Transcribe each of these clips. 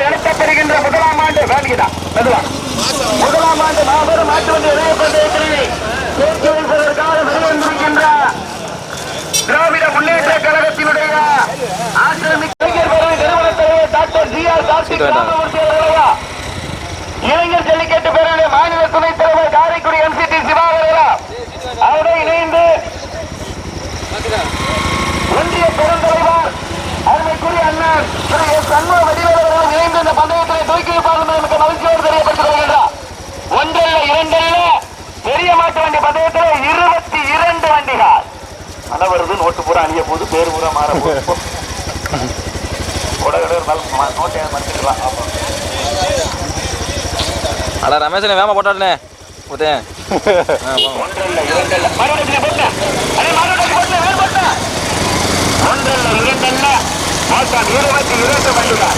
நடத்தப்படுகின்ற முதலாம் ஆண்டு முதலாம் ஆண்டு மாபெரும் மாற்று வந்து இணையப்பட்டிருக்கிறேன் வெளிவந்திருக்கின்ற திராவிட முன்னேற்ற கழகத்தினுடைய இளைஞர் நிறுவன தலைவர் doctor G R Karthik Ramamoorthy இளைஞர் ஜல்லிக்கட்டு பேரவை மாநில துணைத் தலைவர் காரைக்குடி எம்சிடி சிவா இணைந்து ஒன்றிய பெருந்தலைவர் அருமைக்குரிய அண்ணன் திரு எஸ். சண்முக வடிவேலவர்கள் இணைந்து இந்த பந்தயத்திலே தூக்கி வைப்பார்கள் எனக்கு மகிழ்ச்சியோடு தெரியப்படுத்திக் கொள்கின்றார். ஒன்றல்ல இரண்டல்ல பெரிய மாட்டு வண்டி பந்தயத்திலே இருபத்தி இரண்டு வண்டிகள். மழை வருது நோட்டு பூரா அழிய போகுது பேர் பூரா மாற ம- நோட்டை மறைச்சிக்கலாம் ஆமா அட ரமேஷனே வேமா போட்டாடுனே ஒன்றல்ல இரண்டல்ல. மறுபடியும் போட்டேன் அதே மறுபடியும் போட்டேன் வேறு போட்டேன் ஒன்றல்ல இரண்டல்ல மொத்தம் இருபத்தி இரண்டு வண்டிகள்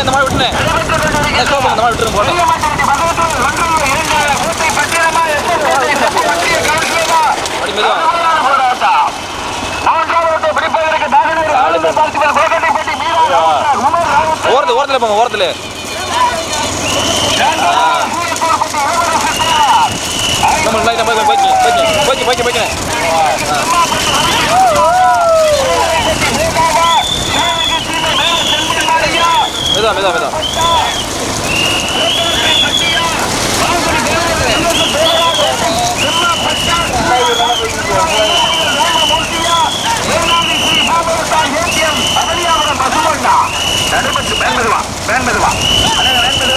இந்த மாதிரி விட்டுனேன் இந்த மாதிரி விட்டுருங்க போட்டேன் அப்படி மெதுவா ஓரத்து ஓரத்துல போங்க ஓரத்துல. நம்ம லைட்டா போய் போய் போய் போய் போய். மெதுவா மெதுவா மெதுவா.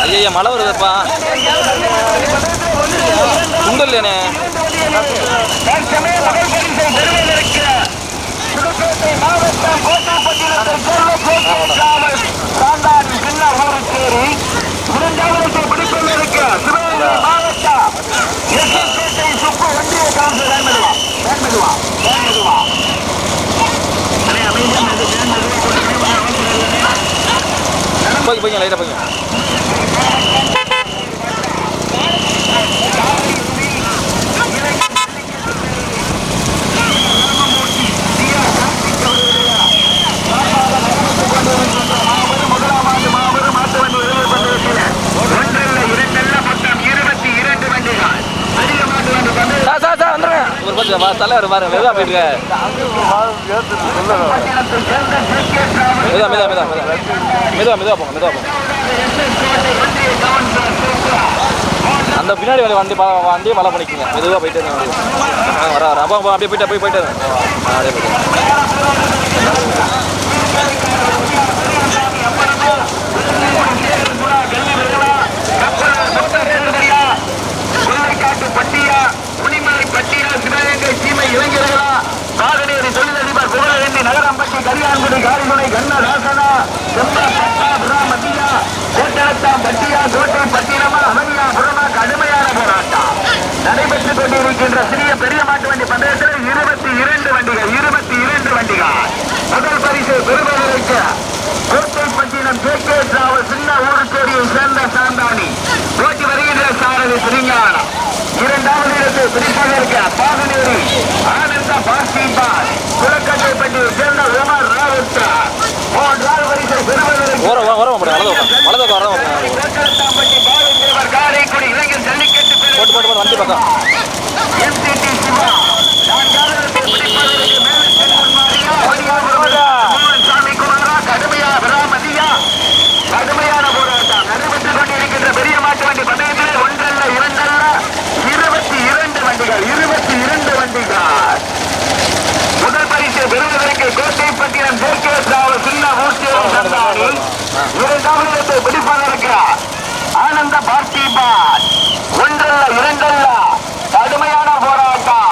ஐயா மழை வருதுப்பா. சுண்டல் இல்லையானே மாவட்டம் கோட்டாப்பட்டினத்தில் செல்வ சாந்தாரி சின்ன ஊருச்சேரி இரண்டாவது பிடிப்பில் இருக்க சிவகங்கை மாவட்டம் எஸ்எஸ்கேட்டை சுப்பு ஒன்றிய கவுன்சில் போய் போய்ங்க லைட்டாக போய்ங்க முதலாம் ஆண்டு மாபெரும் மாட்டு வண்டி விரைவு பந்தயத்தில் ஒன்றல்ல இரண்டல்ல மொத்தம் இருபத்தி இரண்டு வண்டிகள் அதிக மாட்டு வண்டி பந்தயம் சார் சார் சார் வந்துருங்க ஒரு பத்து வா தலைவர் பாருங்க மெதுவா போயிட்டு மெதுவா மெதுவா மெதுவா மெதுவா. மெதுவா போங்க மெதுவா போங்க. அந்த பின்னாடி வர வண்டி வண்டியை மழை பண்ணிக்கோங்க. மெதுவாக போயிட்டு இருந்தேன் ஆ வர வர. அப்போ அப்படியே போயிட்டு போய் போயிட்டு இருங்க. அப்படியே போயிட்டு அதிகாரிகளை கண்ணதாசனா செம்பா வண்டி பந்தயத்தில் இருபத்தி இரண்டு வண்டிகள் இருபத்தி இரண்டு வண்டிகள். பரிசு பெறுவதற்கு கோட்டை பட்டினம் கே. கே. டிராவல் சின்ன ஊருக்கோடியை சேர்ந்த சாந்தானி. போட்டி வருகின்ற சாரதி சிறிஞானம். இரண்டாவது இடத்தை பிடிப்பதற்கு பாகனேரி ஆனந்த பாஸ்டிபால் குளக்கட்டைப்பட்டியை சேர்ந்த உமர் ராவுத்தா மூன்றாவது பரிசை பெறுவதற்கு கோட்டரத்தாம்பட்டி பாலதேவர் காரைக்குடி இளைஞர் ஜல்லிக்கட்டு போட்டு போட்டு வண்டி பக்கம். MTT சிவா நான்காவது இடத்தை பிடிப்பதற்கு மேலே செல்வன் மாரியா ஒடியாபுரம் மோகன் சாமி குமாரா கடுமையா விராமதியா கடுமையான போராட்டம் நடைபெற்றுக் கொண்டிருக்கின்ற பெரிய மாட்டு வண்டி பந்தயத்திலே ஒன்றல்ல இரண்டல்ல இருபத்தி இரண்டு வண்டிகள் இருபத்தி இரண்டு வண்டிகள் முதல் பரிசு பெறுவதற்கு கோட்டைப்பட்டினம் ஜேகே டிராவல் சின்ன ஊர்த்தியம் சந்தானி இரண்டாவது இடத்தை பிடிப்பதற்கு ஆனந்த பார்த்திபான் ஒன்றல்ல இரண்டல்ல கடுமையான போராட்டம்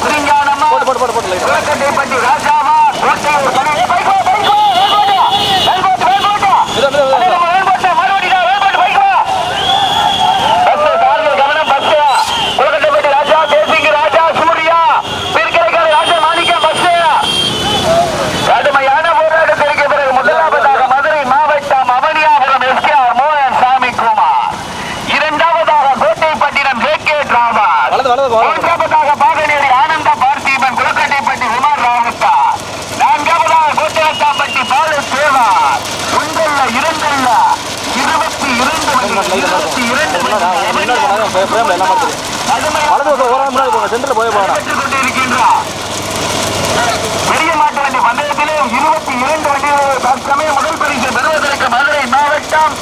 புரிஞ்சானமா போட்டு போட்டு போட்டு போட்டு லைட் குளக்கட்டைப்பட்டி ராஜாவா கோட்டையூர் கணே பைக்கோ பைக்கோ வேல்கோட்டா வேல்கோட்டா வேல்கோட்டா இதோ, இதோ, இதோ, இதோ. வேல்கோட்டா மறுபடியும் வேல்கோட்டா பைக்கோ பஸ் கார்கள் கவனம் பஸ் குளக்கட்டைப்பட்டி ராஜா தேசிங்க ராஜா சூர்யா பிற்கிழக்கார ராஜா மாணிக்கம் பஸ் கடுமையான போராட்டத்திற்கு பிறகு முதலாவதாக மதுரை மாவட்டம் அவனியாபுரம் எஸ்கேஆர் மோகன் சாமி குமார் இரண்டாவதாக கோட்டைப்பட்டினம் ஜே கே டிராவல் வலது வலது வலது மூன்றாவதாக பாகனேரி ஆனந்த பார்த்திபன் குளக்கட்டைப்பட்டி உமர் ராவுத்தா நான்காவதாக கோட்டையத்தாம்பட்டி பாலு சேவா ஒன்றல்ல இரண்டல்ல இருபத்தி இரண்டு வலது பக்கம் முன்னாடி போங்க போய் போகணும் பெரிய மாட்டு வண்டி பந்தயத்திலே இருபத்தி இரண்டு தற்சமயம் முதல் பரிசு பெறுவதற்கு மதுரை மாவட்டம்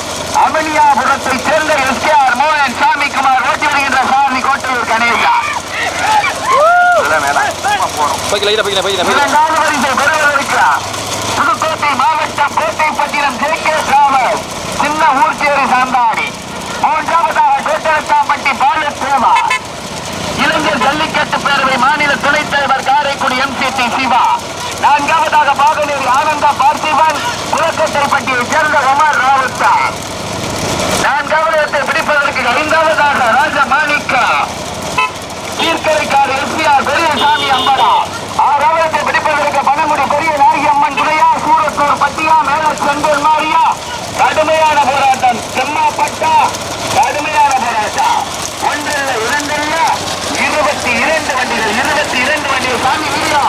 சேர்ந்த எஸ் கே ஆர் மோகன் ஓட்டி வருகின்ற சாமி கோட்டையூர் கணேசா இரண்டாவது பரிசை பெறுவதற்கு புதுக்கோட்டை மாவட்டம் கோட்டைப்பட்டினம் ஜே கே சின்ன ஊர்ச்சேரி சார்ந்தார் மூன்றாவதாக கோட்டரத்தாம்பட்டி பாலு சேவா இளைஞர் ஜல்லிக்கட்டு பேரவை மாநில துணைத் தலைவர் காரைக்குடி சிவா. நான்காவதாக பாகனூர் ஆனந்தா பார்த்திபன் குளக்கட்டைப்பட்டியை சேர்ந்த குமார் ராவுத்தா. நான்காவது இடத்தை பிடிப்பதற்கு ஐந்தாவதாக ராஜ மாணிக்கா கீர்க்கரைக்கார் எஸ்பிஆர் பெரியசாமி அம்பலா ஆறாவதத்தை பிடிப்பதற்கு பனங்குடி பெரிய நாயகி அம்மன் துணையா சூரத்தூர் பட்டியா மேல செந்தூர் மாரியா கடுமையான போராட்டம் செம்மாப்பட்டா கடுமையான போராட்டம் ஒன்றல்ல இரண்டல்ல இருபத்தி இரண்டு வண்டிகள் இருபத்தி இரண்டு வண்டிகள் சாமி வீடியோ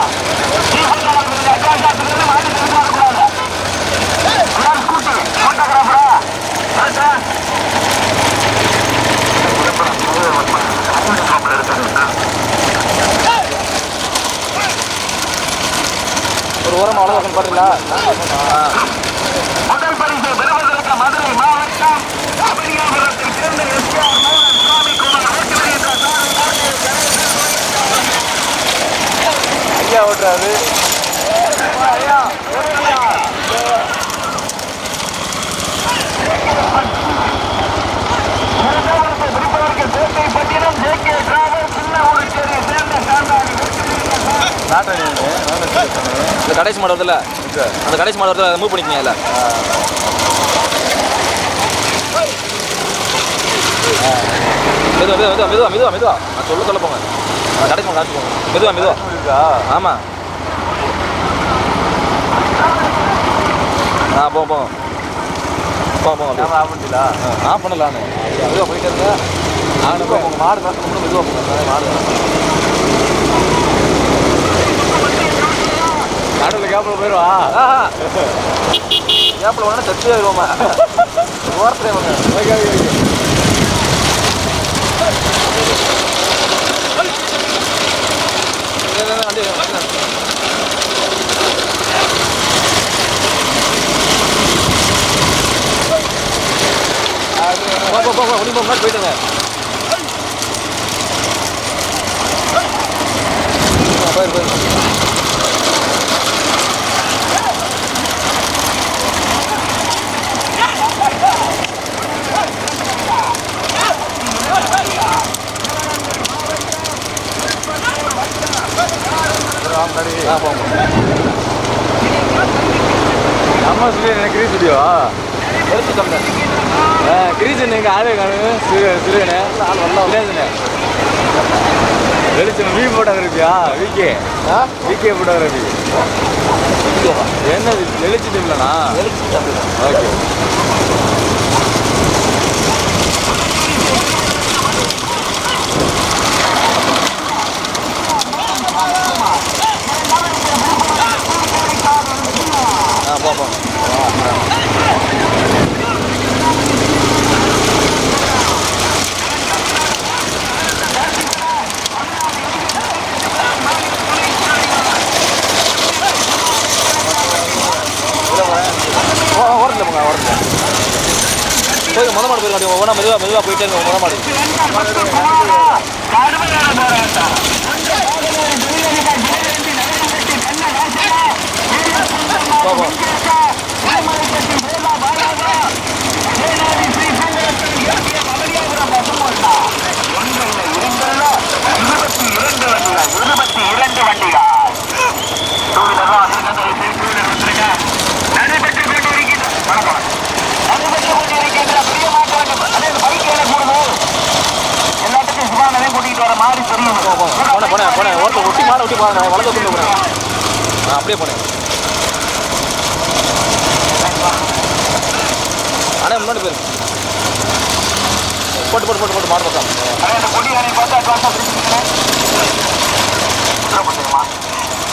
அக்காசாத்திலிருந்து மாறி திரும்ப ஸ்கூட்டி போட்டோகிராஃபரா ஒரு ஓரமாக வலது பக்கம் பார்த்தீங்களா முதல் பரிசு பெறுவதற்கு மதுரை மாவட்டம் அபரியாபுரத்தை சேர்ந்த எஸ்ஆர் மோகன் சுவாமி குமார் ஓட்டி வருகின்ற சாலை ஐயா ஓட்டுறாரு ஐயா, ஐயா. இரண்டாவது பிடிப்பதற்கு கோட்டைப்பட்டினம் ஜே கே டிராவல் சின்ன ஊருச்சேரியை சேர்ந்த சாந்தாடி இந்த கடைசி மாடு வருதுல்ல அந்த கடைசி மாடு வருதுல மூவ் பண்ணிக்கங்க இல்லை மெதுவா மெதுவா மெதுவா மெதுவா மெதுவா நான் சொல்ல சொல்ல போங்க. கடைசி மாடு போங்க. மெதுவா மெதுவா. ஆமாம் ஆ போங்க போங்க. போங்க அப்படியே. ஆ பண்ணலான்னு மெதுவாக போயிட்டு இருங்க. நான் மாடு கட்டணும் மெதுவாக போங்க. மாடு நடுவில் கேப்பில் போயிடுவா கேப்பில் ஒன்று தச்சு ஆயிடுவோமா? ஓரத்தில் இவங்க. போ போ போ போ போயிட்டுங்க நம்ம சொல்லி எனக்கு ஸ்டுடியோ எடுத்து கம்மி கிரீசன் எங்கள் ஆளே காணுங்க சிறு சிறுவனே. ஆள் வரல விளையாதுண்ணே வெளிச்சம் வி ஃபோட்டோகிராஃபியா விகே ஆ விகே ஃபோட்டோகிராஃபி என்னது வெளிச்சம் இல்லைண்ணா ஓகே ஆ போ போ ஓ ஓரத்தில் போங்க ஓரத்தில் போய் முத ஒவ்வொன்றா மெதுவாக மெதுவாக போயிட்டே இருங்க ஒவ்வொரு மாடு. இருபத்தி இரண்டு வண்டிகள் கொண்டிருக்கின்ற வணக்கம் நடைபெற்று கொண்டிருக்கின்ற பெரிய மாற்றம் அதே பைக் என்ன போடுவோம் எல்லாத்துக்கும் சிவானதையும் கூட்டிகிட்டு வர மாதிரி தெரியும் போ போ போனேன் போனேன் போனேன் மாடு ஒட்டி பாருங்க வளர்த்து கொண்டு போனேன் ஆ. அப்படியே போனேன். அண்ணே முன்னாடி போயிரு. போட்டு போட்டு போட்டு போட்டு மாடு பார்த்து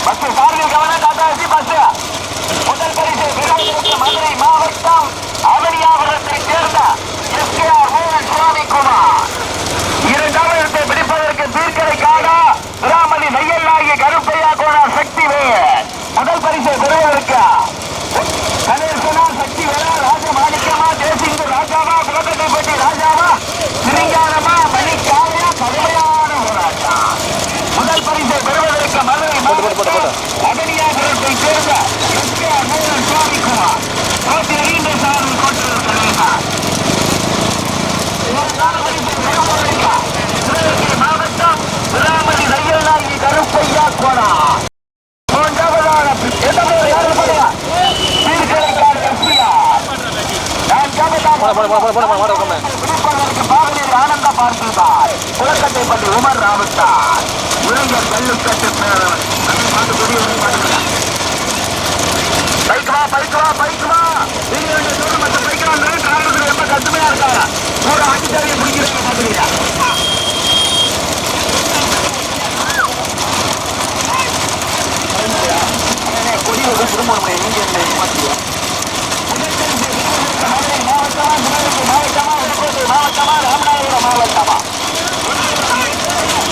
பஸ் சாரதி கவனம் டாடா ஏசி பஸ் முதல் பரிசு பெருமைக்கு மதுரை மாவட்டம் அவனியாபுரத்தை சேர்ந்த எஸ்கேஆர் மோகன் சுவாமி குமார் இரண்டாவது இடத்தை பிடிப்பதற்கு தீர்க்கரை காடா ராமதி நெய்யல்லாகி கருப்பையா கோணார் சக்தி வேல் முதல் பரிசு பெறுவதற்கு கணேசனா சக்தி வேலா ராஜ மாணிக்கமா தேசிங்கு ராஜாவா குலக்கட்டைப்பட்டி ராஜாவா சிறிங்காரமா மணிக்காலையா கடுமையான போராட்டம் முதல் பரிசை பெறுவதற்கு மதுரை போட்டு, போட்டு, போட்டு, போட்டு. அகனியாபுரத்தை சேர்ந்த எஸ்கேஆர் மோகன் சுவாமிக்குமார் கோட்டை நீண்ட சாரல் கோட்டூர் கணேசன் இரண்டாவது பரிசை பெறுவதற்கு சிவகங்கை மாவட்டம் விராமதி நையலாகி கருப்பையா கோணா மூன்றாவதாக எந்த பேர் யாரு பண்ணுங்க தீர்க்கரைக்கார் எஸ்பிஆர் நான்காவதாக போன போன போன போன போன மாடு பக்கம் விழுப்புரத்திற்கு பாவனில் ஆனந்த பார்த்திருந்தார் குளக்கட்டை பற்றி உமர் ராவுத்தார் இளைஞர் கல்லுக்கட்டு பேரவர் அதை பார்த்து கொடி வந்து பாருங்க பைக் வா பைக் நீங்க ரெண்டு தூரம் மற்ற பைக் காரணத்துக்கு ரொம்ப கடுமையா இருக்காங்க ஒரு அடிச்சாரியை பிடிக்கிறாங்க பாத்துக்கிறீங்க கொடி திரும்ப நீங்க மாத்திக்கலாம் புதுக்கோட்டை மாவட்டமா ராமநாதபுரம் மாவட்டமா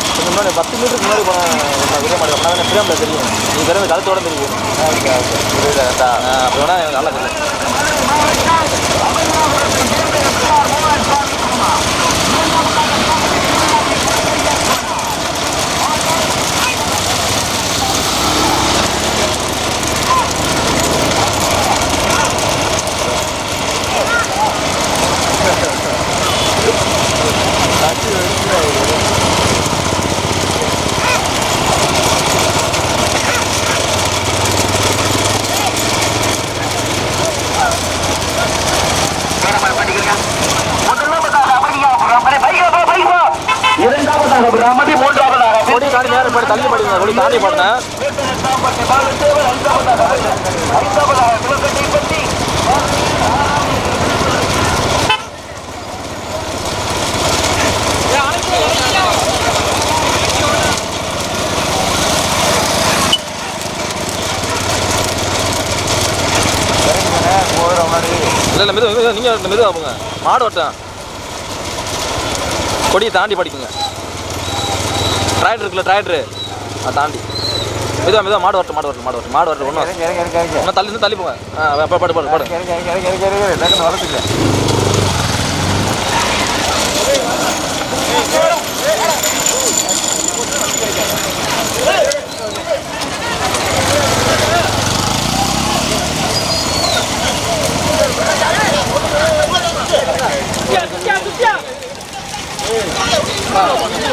கொஞ்சம் முன்னாடி பத்து மீட்டருக்கு முன்னாடி போனேன் அப்படின்னா ஃப்ரேமில் தெரியும். நீ தெரியும் கழுத்தோட தெரியும். Okay okay. புரியுதா கரெக்டா. அப்படி வேணா எனக்கு நல்லா தெரியும். பிராமதி மூன்றாவதாக. கொடி தாண்டி நேரம் போய் தள்ளி படிங்க கொடி தாண்டி பற்றி இல்லை இல்லை மெது மெது நீங்கள் மெதுவாக போங்க. மாடு ஓட்டேன் கொடியை தாண்டி படிக்குங்க. டிராக்டர் இருக்குல்ல டிராக்டரு அதை தாண்டி மெதுவாக மெதுவாக மாடு வரட்டும் மாடு வரட்டும் மாடு வரட்டும் மாடு வரட்டும் ஒன்றும் தள்ளி தள்ளி போங்க ஆ பா- பாடு பாடு பாடு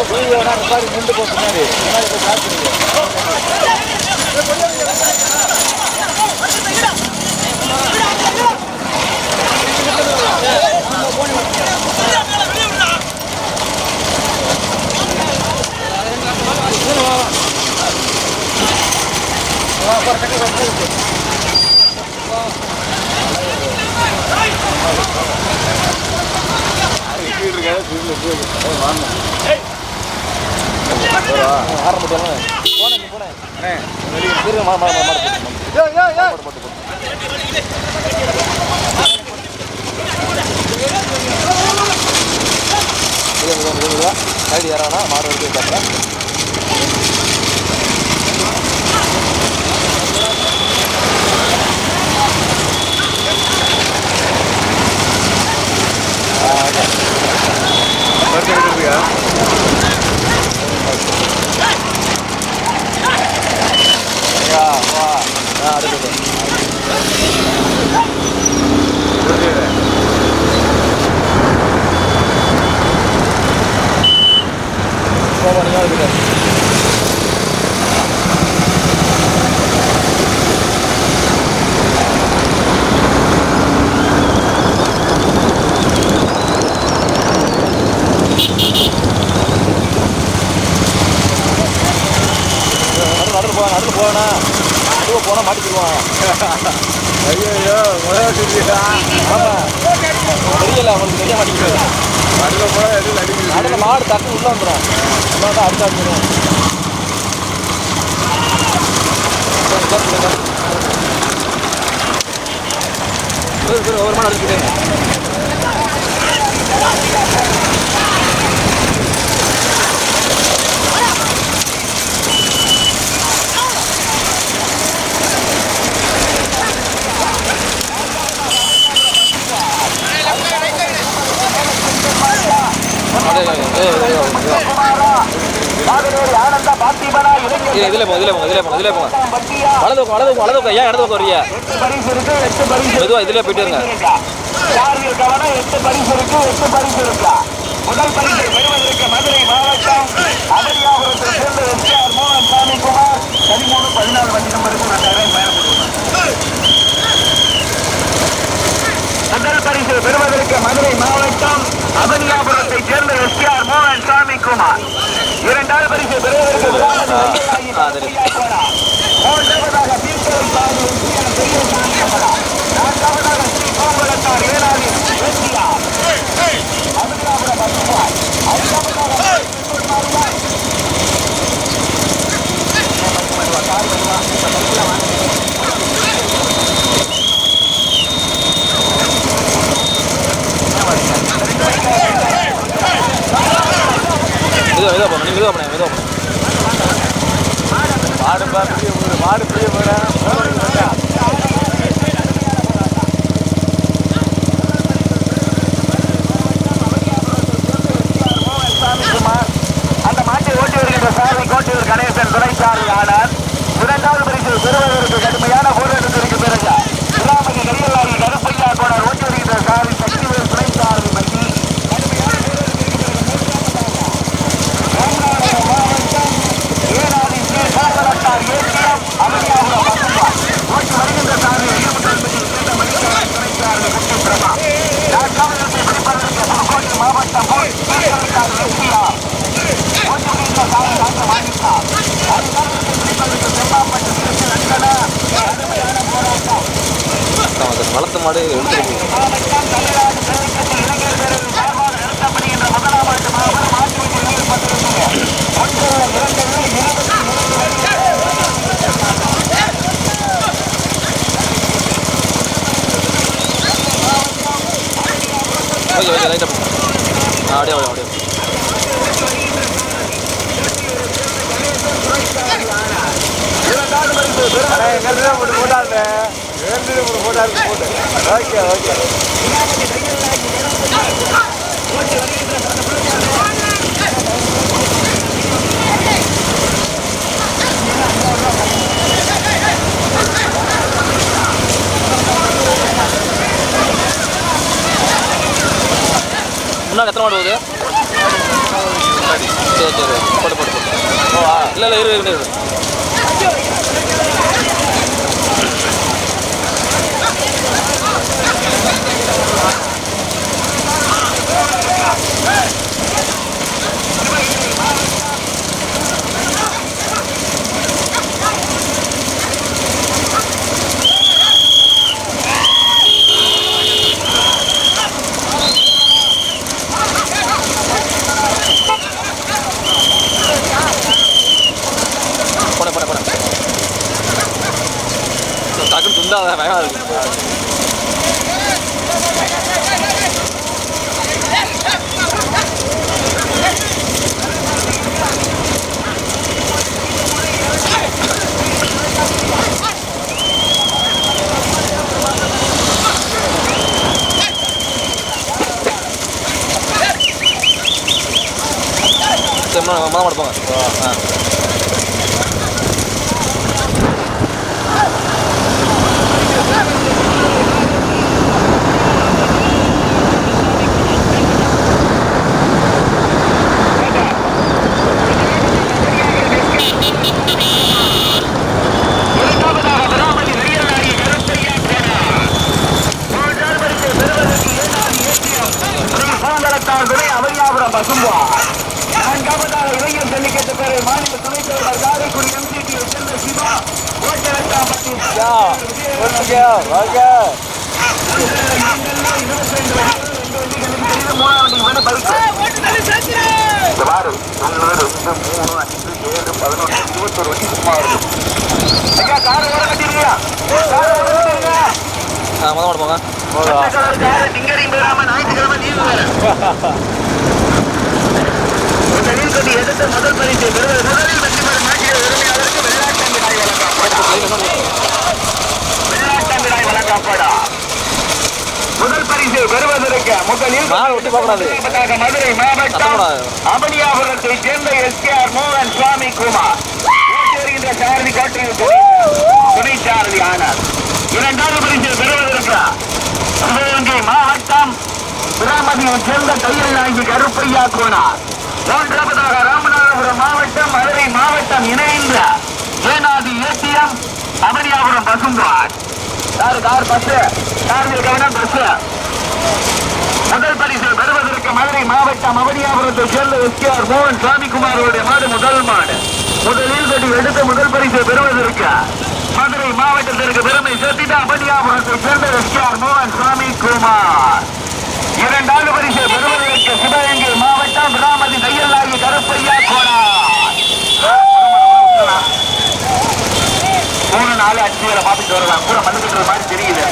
நின்று போ பின்னாடி இருக்காது வாங்க நீ போனேன் இருங்க மாடு மாடு மாடு மாடு போட்டு போட்டு இது இது இது மாடு வந்து பார்க்குறேன் வா வா ஆ அடுத்தது நீங்கள் இருக்குது நடு நடுவில் போவேன் நடுவில் போவேண்ணா நடுவில் போனால் மாட்டிக்கிடுவான் ஐயோ ஆமாம் தெரியல அவனுக்கு தெரிய மாட்டேங்குது. அதில் போனால் எதுவும் அடிக்குது அதில் மாடு தட்டு உள்ளே வந்துடும் உள்ளே தான் அடுத்து அடிச்சிடும் ஒரு மாடு அடிச்சுக்கிட்டேங்க போங்க போங்க போங்க போங்க வலது பக்கம் வலது பக்கம் வலது பக்கம் ஏன் இடது பக்கம் வரீங்க பரிசு மெதுவா போயிட்டு இருங்க முதல் பரிசு பெறுவதற்கு மதுரை மாவட்டம் அமரியாபுரத்தை சேர்ந்த எஸ்ஆர் மோகன் சாமி குமார் பதிமூணு பதினாலு வண்டி நம்பருக்கு முதல் பரிசு பெறுவதற்கு மதுரை மாவட்டம் அபனியாபுரத்தை சேர்ந்த எஸ்ஆர் மோகன் சாமி குமார் இரண்டாவது பரிசு. மூன்றாவதாக பீட்டரை சாமி நான்காவதாக ஸ்ரீ கோகுலத்தார் ஏனாதி மெதுவா மெதுவா போங்க நீங்கள் மெதுவா போங்க மெதுவா மாடு மாடு. பெரிய சாமிக்குமார் அந்த மாட்டை ஓட்டி வருகின்ற சாரதி கோட்டையூர் கணேசன் துணைச்சாரி ஆனார் இரண்டாவது பரிசு பெறுவதற்கு கடுமையான போராட்டத்திற்கு பிறகு கிராமதி கையல்லாரி கருப்பையா கோணர் ஓட்டி வருகின்ற சாரதி சக்திவேல் துணைச்சாரதி மத்தி கடுமையான போராட்டத்திற்கு பிறகு ராமநாதபுரம் மாவட்டம் ஏனாதி ஸ்ரீ கோகுலத்தார் ஏசியம் அமனியாபுரம் பசும்பால் ஓட்டி வருகின்ற சாரதி ஈடுபட்டு சேர்ந்த மணிக்காரன் துணைச்சாரதி முக்கிய பிரமா நான்காவது இடத்தை பிடிப்பதற்கு புதுக்கோட்டை மாவட்டம் போய் சீர்காழிக்கார் வெற்றியா ஓட்டுகின்ற சாரதி ராஜ மாணிக்கா அதுதான் பிடிப்பதற்கு செம்மாப்பட்டு திருச்சி நண்பனா கடுமையான போராட்டம் வளர்த்த மாடு எடுத்துட்டு போங்க மாவட்டம் தமிழ்நாடு ஜல்லிக்கட்டு இளைஞர் பேரவை சார்பாக நடத்தப்படுகின்ற முதலாம் ஆண்டு மாபெரும் ஆட்சி ஈடுபட்டிருக்கிறது ஒன்று இரண்டு இருபத்தி ஓகே ஓகே ரைட்டாக போங்க ஆ, அப்படியே அப்படியே அப்படியே. இரண்டாவது பரிசு பெறுவது எங்கிட்ட போட்டாரு போட்டு ஓகே ஓகே. முன்னாடி எத்தனை மாடு போகுது சரி சரி போட்டு போட்டு போட்டு ஓ இல்லை இல்லை இரு இரு இரு. முதலில் மதுரை மாவட்டம். அபனியாபுரத்தை சேர்ந்த எஸ் கே ஆர் மோகன் சுவாமி குமார். சாரதி கோட்டையில் துணை சாரதி ஆனார். இரண்டாவது பரிசு பெறுவதற்கு சிவகங்கை மாவட்டம் பிராமதியை சேர்ந்த தையல் நாயகி கருப்பையா கோனார். மூன்றாவதாக ராமநாதபுரம் மாவட்டம் மதுரை மாவட்டம் இணைந்த ஏனாதி ஏடிஎம் அபனியாபுரம் பசும்பாட் கார் கார் பஸ் காரில் கவனம் பஸ் முதல் பரிசு பெறுவதற்கு மதுரை மாவட்டம் அவனியாபுரத்தை சேர்ந்த எஸ்கேஆர் மோகன் சாமிக்குமார் அவருடைய மாடு முதல் மாடு. முதலில் கட்டி எடுத்து முதல் பரிசு பெறுவதற்கு மதுரை மாவட்டத்திற்கு பெருமை சேர்த்திட்டு அவனியாபுரத்தை சேர்ந்த எஸ்கேஆர் மோகன் சாமிக்குமார் இரண்டாவது பரிசு பெறுவதற்கு சிவகங்கை மாவட்டம் ராமதி தையல்லாகி கருப்பையா கோடா மூணு நாலு அஞ்சு வேலை பார்த்துட்டு வரலாம் கூட மண்ணுக்கிற மாதிரி தெரியுது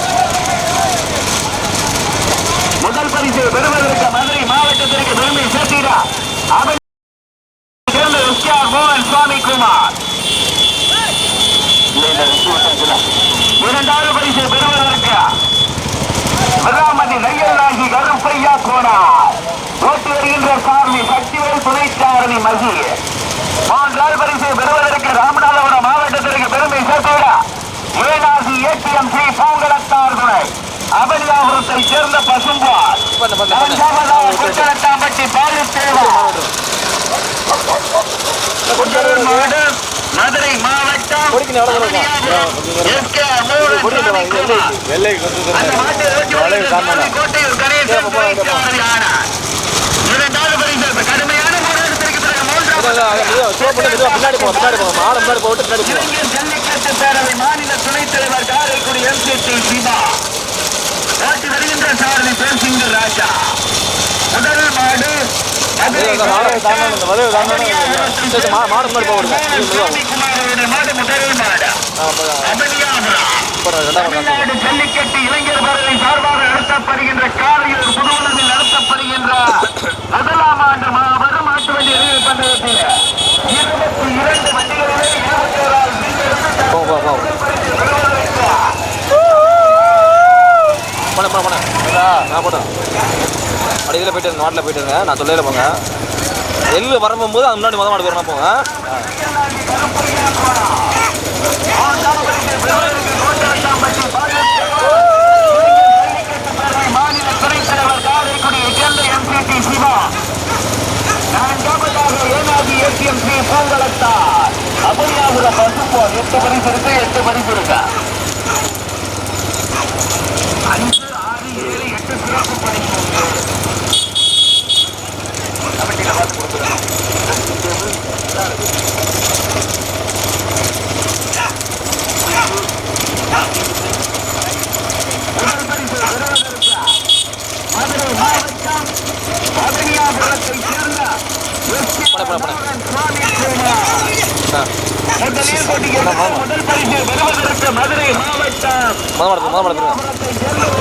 முதல் பரிசு பெறுவதற்கு மதுரை மாவட்டத்திற்கு பெருமை சேர்த்தீரா அவர் சேர்ந்த எஸ்ஆர் மோகன் சுவாமி குமார் இல்ல, இல்ல, ரெண்டு வருஷம் இல்ல. இரண்டாவது பரிசு பெறுவதற்கு விராமதி நையலாகி கருப்பையா கோனார் ஓட்டி வருகின்ற சாரதி சக்திவேல் துணைச்சாரணி மகி மூன்றாவது பரிசு பெறுவதற்கு ராமநாதபுரம் மாவட்டத்திற்கு பெருமை சேர்த்தீரா ஏனாசி ஏடிஎம் ஸ்ரீ பூங்கலத்தார் துணை அபனியாபுரத்தை சேர்ந்த பசும்பால் பண்ணு, பண்ணு, பண்ணு. நான்காவதாக குட்டரட்டாம்பட்டி பாலு தேவா குட்டரூர் மாவட்டம் மதுரை மாவட்டம் பொடிக்கணும், எவ்வளவு தூரம் இருக்கும்? எஸ்கே மோகன் சுவாமி குமார். வெள்ளை அந்த கொண்டு மாட்டை ஓட்டி வளைவு வருகிற தாண்டணும். சுவாமி கோட்டையூர் கணேசன் துணைச்சாரதி ஆனார். இரண்டாவது பரிசு கடுமையான போராட்டத்திற்கு பிறகு மூன்றாவது ஸ்லோ பண்ணி மெதுவா பின்னாடி போங்க பின்னாடி போங்க மாடு முன்னாடி போட்டு பின்னாடி போங்க இளைஞர் ஜல்லிக்கட்டு பேரவை மாநில துணைத் தலைவர் காரைக்குடி எம்சிடி சிவா ஓட்டி வருகின்ற சாரதி பேர்சிங்க ராஜா முதல் மாடு மாடு மாடு முன்னாடி போக மாடு முதல் மாடு தமிழ்நாடு ஜல்லிக்கட்டு இளைஞர் பேரவை சார்பாக நடத்தப்படுகின்ற காலையில் புதுவனத்தில் நடத்தப்படுகின்ற முதலாம் ஆண்டு மாபெரும் மாட்டு வண்டி அறிவு பந்தயத்தில் இருபத்தி இரண்டு வண்டிகளிலே இருபத்தி ஓரால் போங்க போயிட்டு நாட்டில் போயிட்டு இருங்க. நான் சொல்லையில போங்க. எள்ளு வரம்பும்போது அது முன்னாடி மொதல் மாடு போகிறோம் போங்க மாநில துணைத் தலைவர் காரைக்குடியை சேர்ந்த எம்பிடி சிவா நான்காவதாக ஏனாதி ஏடிஎம் ஸ்ரீ பூங்கலத்தார் அபனியாபுர பசுப்போ எட்டு பரிசு இருக்கு எட்டு பரிசு இருக்கா அஞ்சு ஆறு ஏழு எட்டு சிறப்பு பரிசு உண்டு. கமிட்டியில பார்த்து கொடுத்துருங்க. முதல் பரிசு பெறுவதற்கு மதுரை மாவட்டம். முதல் மாவட்டம் முதல் மாவட்டம்.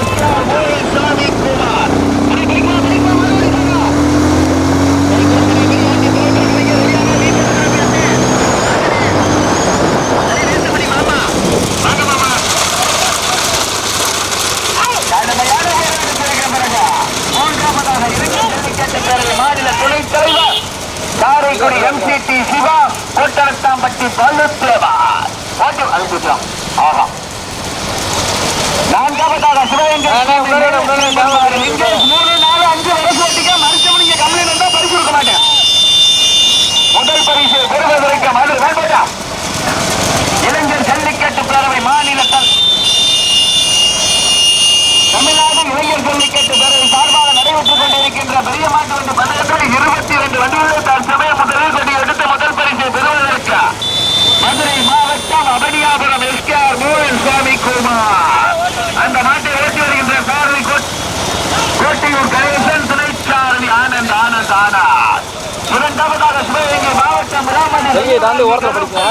கம்பியை தாண்டி ஓரத்தில் படிக்கும்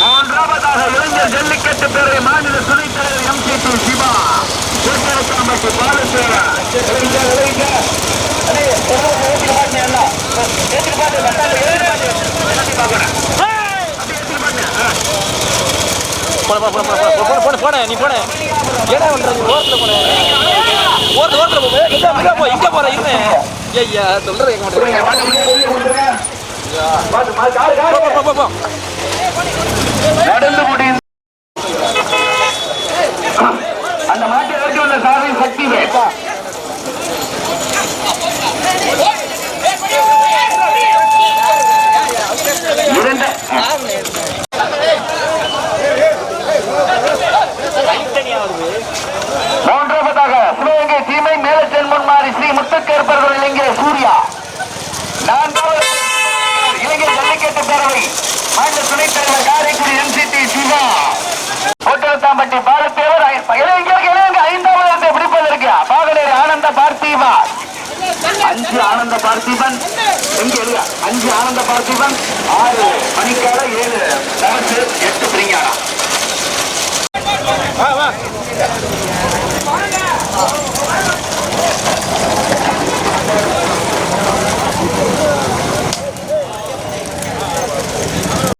மூன்றாவதாக இளைஞர் ஜல்லிக்கட்டு பேரை மாநில துணைத் தலைவர் எம் கே டி சிவா. திருக்கணக்காமக்கு பாலசேரன் நீ போட. என்ன பண்றது? ஓரத்தில் இருந்தேன் ஐயா சொல்கிறேன் நடந்து